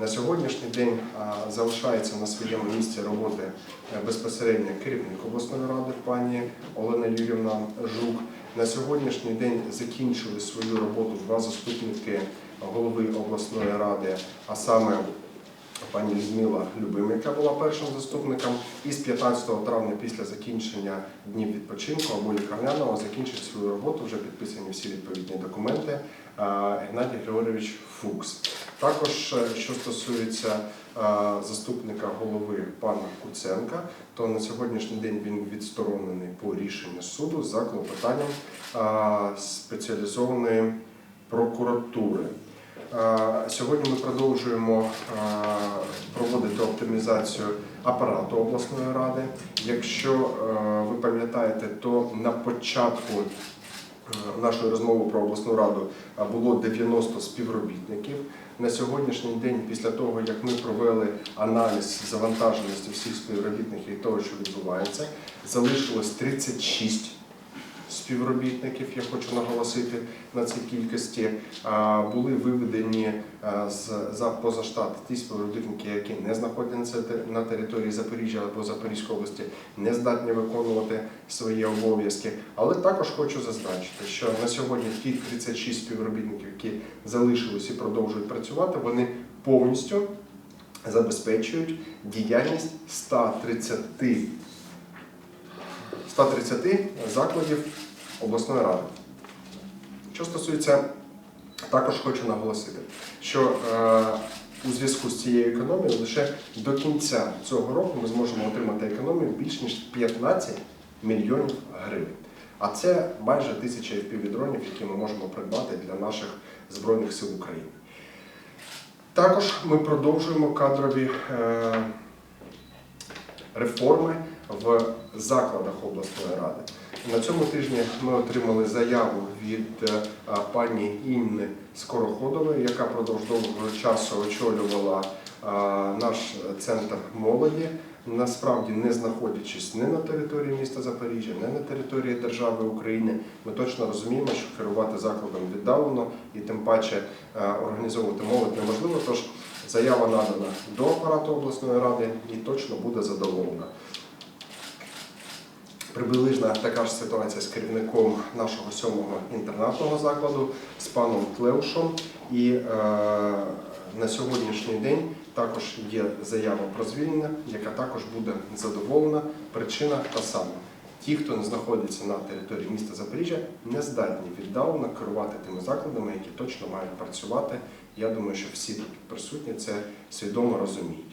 На сьогоднішній день залишається на своєму місці роботи е, безпосередньо керівник обласної ради пані Олена Юрівна Жук. На сьогоднішній день закінчили свою роботу два заступники голови обласної ради, а саме пані Людмила Любим, яка була першим заступником, і з 15 травня після закінчення днів відпочинку або лікарняного закінчить свою роботу, вже підписані всі відповідні документи. Геннадій Григорович Фукс. Також, е, що стосується е, заступника голови пана Куценка, то на сьогоднішній день він відсторонений по рішенню суду за клопотанням е, спеціалізованої прокуратури. Сьогодні ми продовжуємо проводити оптимізацію апарату обласної ради. Якщо ви пам'ятаєте, то на початку нашої розмови про обласну раду е, було 90 співробітників. На сьогоднішній день, після того як ми провели аналіз завантаженості всіх співробітників і того, що відбувається, залишилось 36 співробітників, я хочу наголосити на цій кількості, були виведені з за позаштат ті співробітники, які не знаходяться на території Запоріжжя або Запорізької області, не здатні виконувати свої обов'язки. Але також хочу зазначити, що на сьогодні ті 36 співробітників, які залишились і продовжують працювати, вони повністю забезпечують діяльність 130 130 закладів обласної ради. Що стосується, також хочу наголосити, що е, у зв'язку з цією економією лише до кінця цього року ми зможемо отримати економію більш ніж 15 мільйонів гривень. А це майже тисяча FPV-дронів, які ми можемо придбати для наших Збройних сил України. Також ми продовжуємо кадрові е, реформи в закладах обласної ради. На цьому тижні ми отримали заяву від е, пані Інни Скороходової, яка продовж довгого часу очолювала наш центр молоді. Насправді, не знаходячись не на території міста Запоріжжя, не на території держави України, ми точно розуміємо, що керувати закладом віддалено і тим паче е, організовувати молодь неможливо. Тож заява надана до апарату обласної ради і точно буде задоволена. Приблизна така ж ситуація з керівником нашого сьомого інтернатного закладу з паном Тлеушем. І е, на сьогоднішній день також є заява про звільнення, яка також буде задоволена. Причина та сама. Ті, хто не знаходиться на території міста Запоріжжя, не здатні віддалено керувати тими закладами, які точно мають працювати. Я думаю, що всі тут присутні це свідомо розуміють.